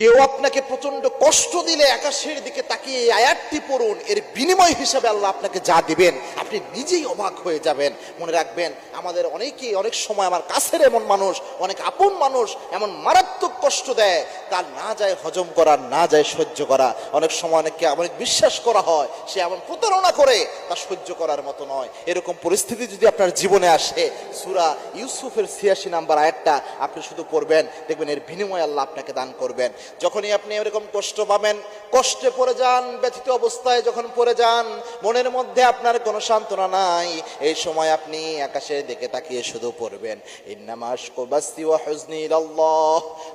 কেউ আপনাকে প্রচণ্ড কষ্ট দিলে আকাশের দিকে তাকিয়ে আয়াতটি পড়ুন, এর বিনিময় হিসাবে আল্লাহ আপনাকে যা দিবেন, আপনি নিজেই অবাক হয়ে যাবেন। মনে রাখবেন, আমাদের অনেকেই অনেক সময় আমার কাছের এমন মানুষ, অনেক আপন মানুষ, এমন মারাত্মক কষ্ট দেয়। তার না যায় হজম করা, না যায় সহ্য করা। অনেক সময় অনেককে অনেক বিশ্বাস করা হয়, সে এমন প্রতারণা করে, তা সহ্য করার মতো নয়। এরকম পরিস্থিতি যদি আপনার জীবনে আসে, সুরা ইউসুফের ছিয়াশি নাম্বার আয়াতটা আপনি শুধু পড়বেন, দেখবেন এর বিনিময়ে আল্লাহ আপনাকে দান করবেন। যখনই আপনি এরকম কষ্ট পাবেন, কষ্টে পড়ে যান, ব্যথিত অবস্থায় যখন পড়ে যান, মনের মধ্যে আপনার কোনো সান্ত্বনা নাই। এই সময় আপনি আকাশের দিকে তাকিয়ে শুধু পড়বেন।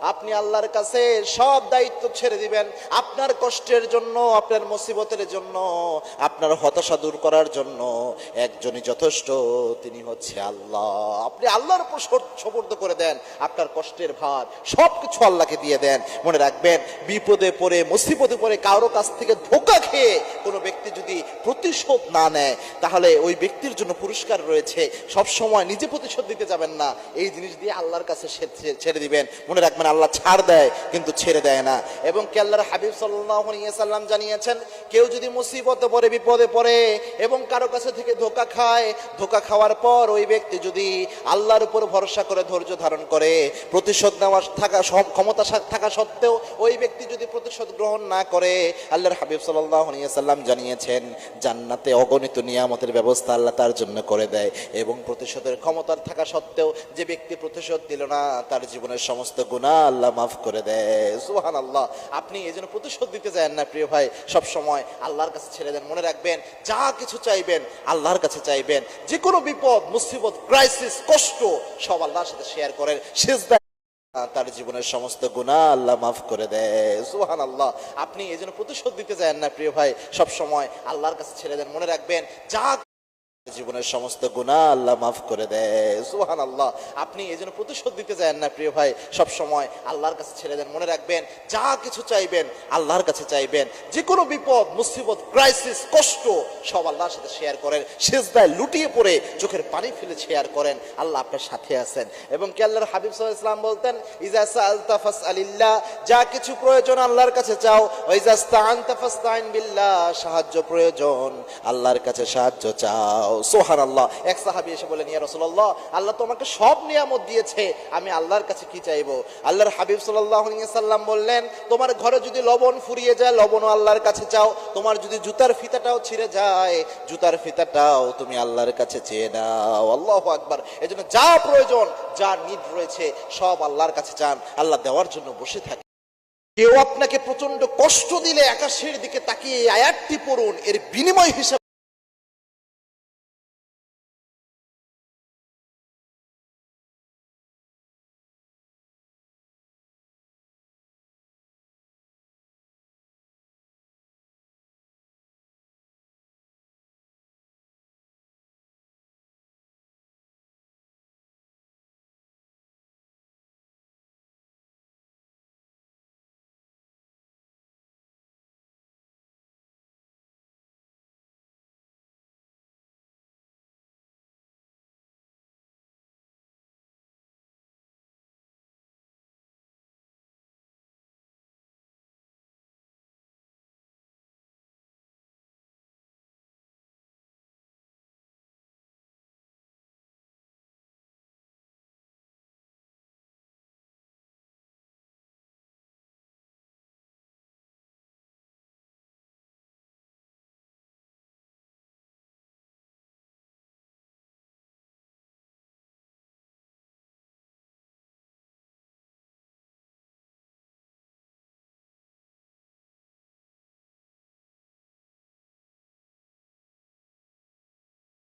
আপনি আল্লাহর কাছে সব দায়িত্ব ছেড়ে দিবেন। আপনার কষ্টের জন্য, আপনার মুসিবতের জন্য, আপনার হতাশা দূর করার জন্য একজনই যথেষ্ট, তিনি হচ্ছে আল্লাহ। আপনি আল্লাহর উপর সর- করে দেন। আপনার কষ্টের ভার সব কিছু আল্লাহকে দিয়ে দেন। মনে রাখবেন। বিপদে পড়ে, মুসিবতে পড়ে, কারও কাছ থেকে ধোকা খেয়ে কোনো ব্যক্তি যদি প্রতিশোধ না নেয়, তাহলে ওই ব্যক্তির জন্য পুরস্কার রয়েছে। সব সময় নিজে প্রতিশোধ দিতে যাবেন না। এই জিনিস দিয়ে আল্লাহর কাছে ছেড়ে দিবেন। মনে রাখবেন আল্লাহ ছাড় দেয়, কিন্তু ছেড়ে দেয় না। এবং কে আল্লাহর হাবিব সাল্লাম জানিয়েছেন, কেউ যদি মুসিবতে পড়ে, বিপদে পড়ে এবং কারও কাছে থেকে ধোকা খায়, ধোকা খাওয়ার পর ওই ব্যক্তি যদি আল্লাহর উপর ভরসা করে ধৈর্য ধারণ করে, প্রতিশোধ নেওয়ার থাকা সব ক্ষমতা থাকা সত্ত্বেও ওই ব্যক্তি যদি প্রতিশোধ গ্রহণ না করে, আল্লাহর হাবিব সাল্লাম জানিয়েছেন, জান্নাতে অগণিত নিয়ামতের ব্যবস্থা আল্লাহ তার জন্য করে দেয় এবং প্রতিশোধের ক্ষমতার থাকা সত্ত্বেও যে ব্যক্তি প্রতিশোধ দিল না, তার জীবনের সমস্ত গুণা আল্লাহ মাফ করে দেয়। সুহান আল্লাহ আপনি এই জন্য প্রতিশোধ দিতে যান না, প্রিয় ভাই? সব সময় আল্লাহর কাছে ছেড়ে দেন, মনে রাখবেন, যা কিছু চাইবেন আল্লাহর কাছে চাইবেন। যে কোনো বিপদ, মুসিবত ক্রাইসিস কষ্ট, সব আল্লাহর সাথে শেয়ার করেন। শেষ তার জীবনের সমস্ত গুণা আল্লাহ মাফ করে দেয়। সুহান আল্লাহ আপনি এই জন্য প্রতিশোধ দিতে চান না, প্রিয় ভাই। সবসময় আল্লাহর কাছে ছেড়ে দেন। মনে রাখবেন, যা জীবনের সমস্ত গুণা আল্লাহ মাফ করে দেয়। সুহান আল্লাহ আপনি এই জন্য প্রতিশোধ দিতে যান না, প্রিয় ভাই। সব সময় আল্লাহর কাছে ছেড়ে দেন। মনে রাখবেন, যা কিছু চাইবেন, আল্লাহর কাছে চাইবেন। যে কোনো বিপদ, মুসিবত ক্রাইসিস কষ্ট, সব আল্লাহর সাথে শেয়ার করেন। শেষদায় লুটিয়ে পড়ে চোখের পানি ফেলে শেয়ার করেন। আল্লাহ আপনার সাথে আছেন। এবং কি আল্লাহর হাবিব আলাইহি ইসলাম বলতেন, ইজা সাআলতা ফাসআলিল্লাহ। যা কিছু প্রয়োজন আল্লাহর কাছে চাও। ওয়াইজা ইস্তাআনতা ফাস্তাইন বিল্লাহ। সাহায্য প্রয়োজন, আল্লাহর কাছে সাহায্য চাও। সোহান আল্লাহ এক সাহাবী এসে বলেন ইয়া রাসূলুল্লাহ, আল্লাহ তোমাকে সব নিয়ামত দিয়েছে, আমি আল্লাহর কাছে কি চাইব? আল্লাহর হাবিব সাল্লাম বললেন, তোমার ঘরে যদি লবণ ফুরিয়ে যায়, লবণও আল্লাহর কাছে চাও। তোমার যদি জুতার ফিতাটাও ছিঁড়ে যায়, জুতার ফিতাটাও তুমি আল্লাহর কাছে চেয়ে নাও। আল্লাহু আকবার। এজন্য যা প্রয়োজন, যা নিড রয়েছে, সব আল্লাহর কাছে চান। আল্লাহ দেওয়ার জন্য বসে থাকে। কেউ আপনাকে প্রচণ্ড কষ্ট দিলে আকাশের দিকে তাকিয়ে আয়াতটি পড়ুন, এর বিনিময় হিসাবে